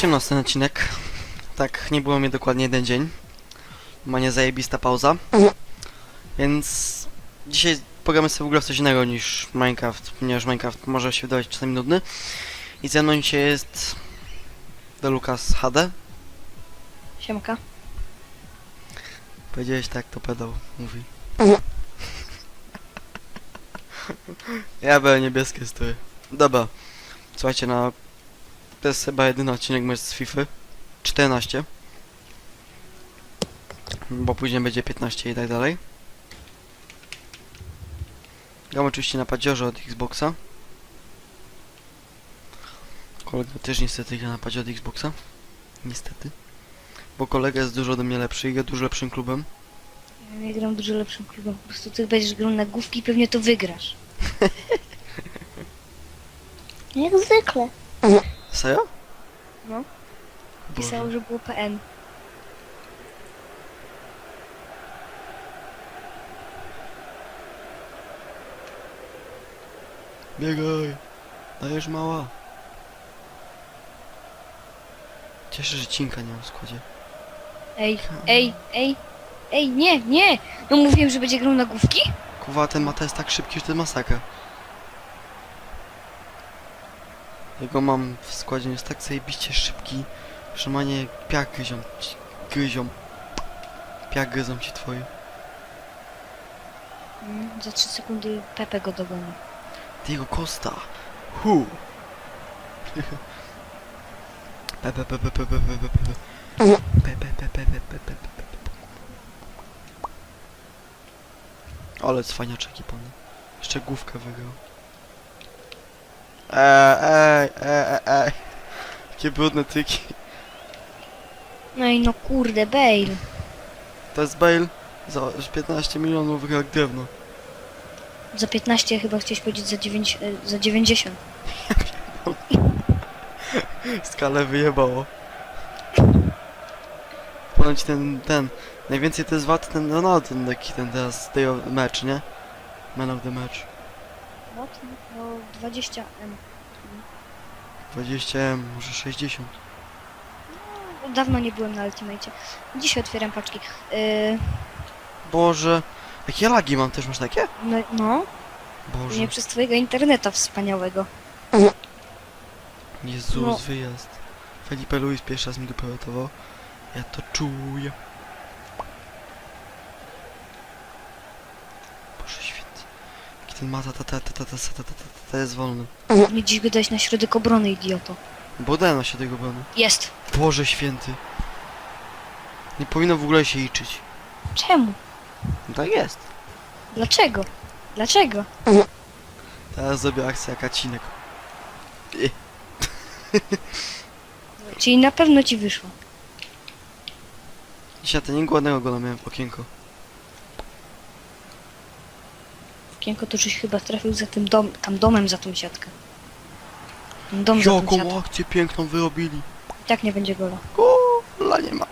Zapraszam na ten odcinek. Tak, nie było mnie dokładnie jeden dzień. Ma nie zajebista pauza. Więc dzisiaj pogramy sobie w ogóle w coś innego niż Minecraft, ponieważ Minecraft może się wydawać czasami nudny. I ze mną dzisiaj jest Delukas HD. Siemka. Powiedziałeś tak, to pedał mówi. ja byłem niebieskie stroje. Dobra. Słuchajcie, na... To jest chyba jedyny odcinek mój z FIFA. 14. Bo później będzie 15 i tak dalej. Gram oczywiście na padziorze od Xboxa. Kolega też niestety gra na padzie od Xboxa. Niestety. Bo kolega jest dużo ode mnie lepszy i gra dużo lepszym klubem. Ja nie gram dużo lepszym klubem. Po prostu ty będziesz grał na główki i pewnie to wygrasz. Jak zwykle. Serio? No. Pisało, że było PN. Biegaj! Dajesz mała! Cieszę, że cinka nie ma w składzie. Ej, ej, ej, ej, nie, nie! No mówiłem, że będzie grał na główki? Kuwa, ten mata jest tak szybki, że to jest masakra. Jego mam w składzie, jest tak zajebiście szybki, że ma nie piach gryzią, ci- gryzią. Piach gryzą ci twoje. Mm, za 3 sekundy Pepe go dogoni. Diego Costa! Hu! Pepe, pepe, pepe, pepe, pepe. Pepe, pepe, pepe, pepe, pepe. Ale cwaniaczek i pan. Jeszcze główkę wygrał. Ej, ej, ej, ej, ej. Jakie brudne tyki. No i no kurde, Bale. To jest Bale za 15 milionów jak drewno. Za 15 chyba chciałeś powiedzieć za, 9, e, za 90. Skalę wyjebało. Ponoć ten, ten, najwięcej to jest wad ten Ronaldo, ten taki, ten teraz, the match, nie? Man of the match. No 20 M. 20M, może 60. Dawno nie byłem na Ultimate. Dzisiaj otwieram paczki. Yy, Boże, jakie lagi mam, też masz takie? no, no, Boże, nie przez twojego interneta wspaniałego. Jezus, no. wyjazd. Felipe Luis pierwszy raz mi dopilotował. Ja to czuję. Boże święty. Jaki ten mata, ta, ta, ta, ta, ta, ta, ta, ta, ta, ta jest wolny. Nie dziś go dać na środek obrony, idioto. Bo dano się tego brony. Jest. Boże święty. Nie powinno w ogóle się liczyć. Czemu? No tak jest. Dlaczego? Dlaczego? Teraz zrobię akcję jak Kacinek. I- Czyli na pewno ci wyszło. Dzisiaj ten ładnego gola miałem w okienko. Kienko to żeś chyba trafił za tym dom, tam domem za tą siatkę. Ten dom za tą siatkę. Jaką akcję piękną wyrobili. I tak nie będzie gola. Gola nie ma.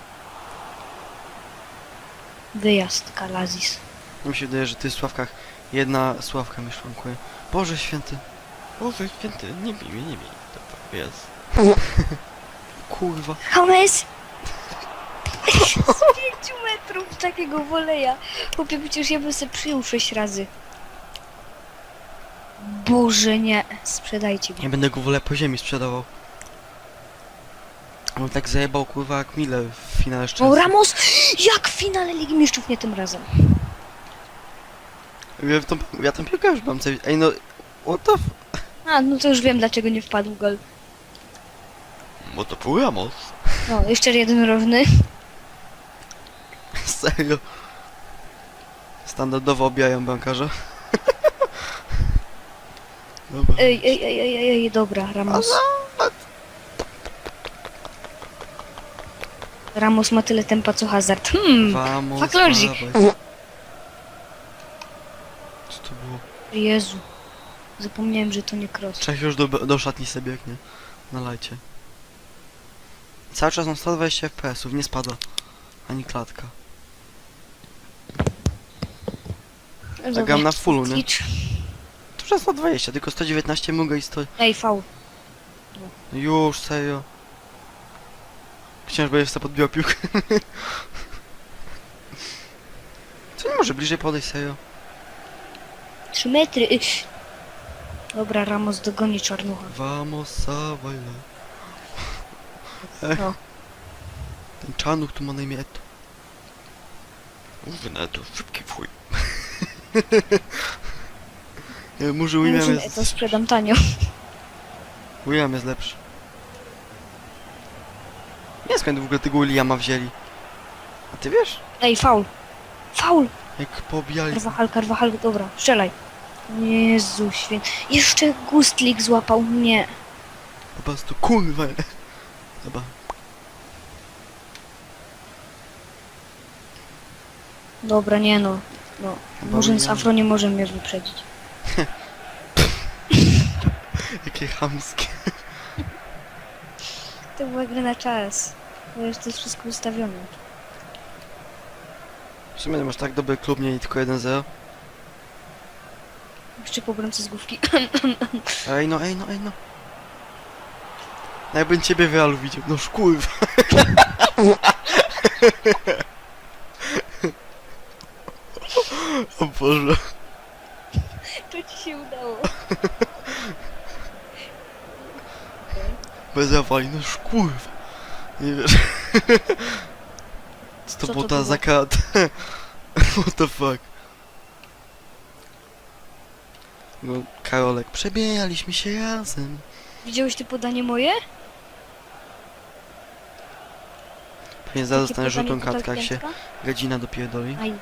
Wyjazd, Kalazis. Mi się wydaje, że w tych sławkach jedna sławka mi szwankuje. Boże święty. Boże święty, nie bij mnie, nie bij. Dobra, jest. Kurwa. James! Z 5 metrów takiego woleja. Chłopie, przecież ja bym sobie przyjął 6 razy. Boże, nie. Sprzedajcie go. Nie będę go wolę po ziemi sprzedawał. On tak zajebał kurwa jak Miller w finale O, szczęścia. Ramos! Jak w finale Ligi Mistrzów, nie tym razem. Ja, tą, ja tam piłkę już mam coś. Ej no. What the f... A, no to już wiem, dlaczego nie wpadł gol. Bo to był Ramos. No, jeszcze jeden rożny. Serio. Standardowo obijają bramkarza. Dobra. Ej, ej, ej, ej, ej, dobra, Ramos. Ramos ma tyle tempa co Hazard. Hmm, Vamos, fuck logic. Co to było? Jezu. Zapomniałem, że to nie cross. Czech już do, do szatni sobie biegnie. Na lajcie. Cały czas mam 120 FPS-ów, nie spada. Ani klatka. Dobra, gram na fullu, nie? Jest 120, tylko 119 mogę i 100... Ej, V. Już, serio. Żeby jeszcze podbiła piłkę. Co nie może bliżej podejść, serio? 3 metry. y. Dobra, Ramos dogoni czarnucha. Vamos a bailar. No. Ten czarnuch tu ma na imię Eto. Mówię na Eto, szybki fuj. Nie, Może William Mówimy, to jest, sprzedam tanio. William jest lepszy. Nie skąd w ogóle tego Williama wzięli. A ty wiesz? Ej, faul. Faul. Jak pobijali... Karwachal, Karwachal, dobra, strzelaj. Jezu święty. Jeszcze gustlik złapał mnie. Po prostu kurwa. Dobra. Dobra, nie no. No, Chyba Murzyn z. Afro nie może mnie wyprzedzić. Jakie chamskie. To była gra na czas. Bo już to jest wszystko ustawione. W sumie masz tak dobry klub, nie tylko 1-0. Jeszcze po bramce z główki. Ej no, ej no, ej no. No Jakbym ciebie w realu widział. No szkurwa. o Boże. To ci się udało. Bez awali, no szkurwa. Nie wiesz. Co to Co było to ta było? za kat? What the fuck? No, Karolek, przebijaliśmy się razem. Widziałeś te podanie moje? Pewnie zaraz Takie dostanę podanie żółtą total kartkę, jak się piętka? gadzina dopierdoli. Aj.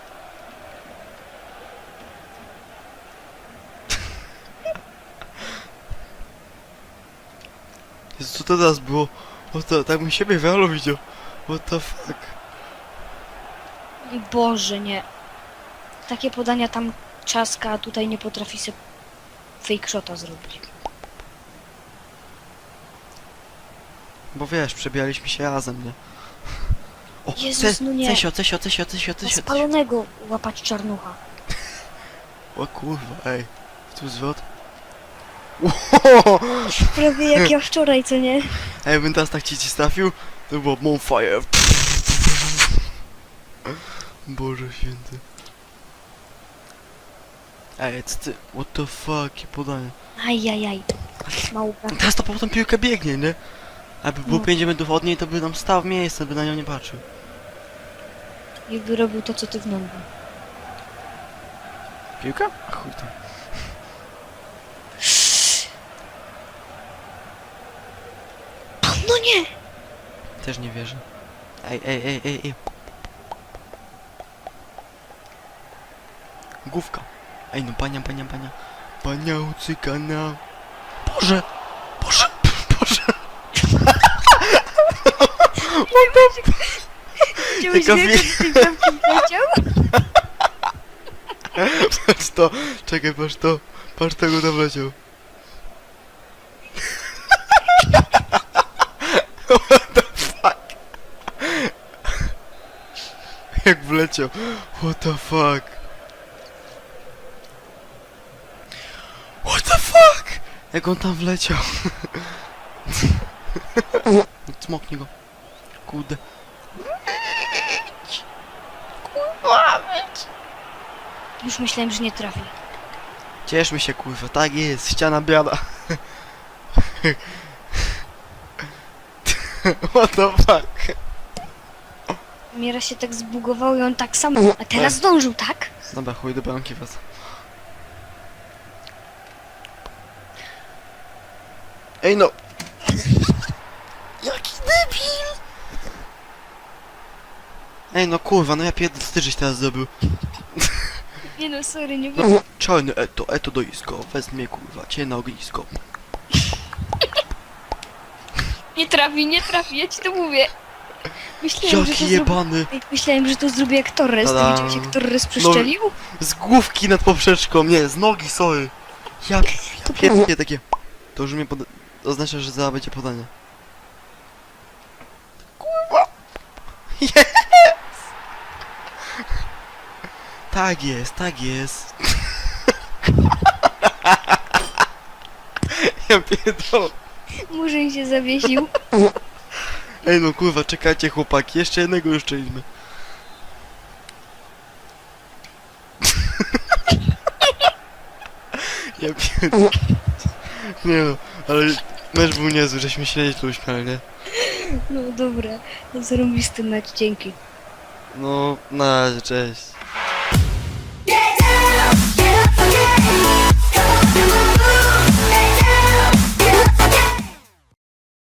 Jezu, co to teraz było? What the, tak bym siebie w realu widział. What the fuck? Boże, nie. Takie podania tam czaska, a tutaj nie potrafi sobie fake shota zrobić. Bo wiesz, przebijaliśmy się razem, nie? O, Jezus, Ce- no nie. Cesio, Cesio, Cesio, Cesio, Na Cesio, Cesio. spalonego łapać czarnucha. O kurwa, ej. Tu zwrot. Prawie jak ja wczoraj, co nie? A jakbym teraz tak ci ci trafił, to było Bonfire. Boże święty. Ej, co ty? What the fuck, i podanie. Ajajaj. Mało brak. Teraz to po tą piłkę biegnie, nie? Aby było No. 5 metrów od niej, to by nam stał w miejscu, by na nią nie patrzył. Jakby robił to, co ty w nągu. Piłka? A chuj tam. No nie! Też nie wierzę. Ej, ej, ej, ej, ej. Główka. Ej, no pania, pania, pania. Pania ucykana. Boże! Boże! Boże! Bramki leciał? Patrz to! Czekaj, patrz to! Patrz tego tam leciał. What the fuck? Jak wleciał. What the fuck? What the fuck? Jak on tam wleciał. Cmoknij go. Kurde. Już myślałem, że nie trafi. Cieszmy się kurwa, tak jest, ściana biada. What the fuck? Miera się tak zbugował i on tak samo. A teraz zdążył, tak? Dobra, chuj do bramki was. Ej no! Jaki debil! Ej no kurwa, no ja pierdolę, co ty żeś teraz zrobił? Nie no, sorry, nie wiem. Czarny eto, eto do isko, wezmie kurwa, cię na ognisko. Nie trafi, nie trafi, ja ci to mówię. Myślałem, że to Jaki zrobię. jebany! Myślałem, że to zrobię jak Torres. Tada. widziałeś jak Torres przeszczelił? Z główki nad poprzeczką, nie, z nogi, sorry. Ja, ja pierdolę takie. To już mnie pod... oznacza, że zaraz będzie podanie. Kurwa! Jest! Tak jest, tak jest. Ja pierdolę. Murzyn się zawiesił. Ej no kurwa, czekajcie chłopaki, jeszcze jednego już chcieliśmy. ja pier... Nie no, ale mecz był niezły, żeśmy się nieźle uśmiali, nie? No dobra, zarąbiste na dzięki. No, na razie, cześć.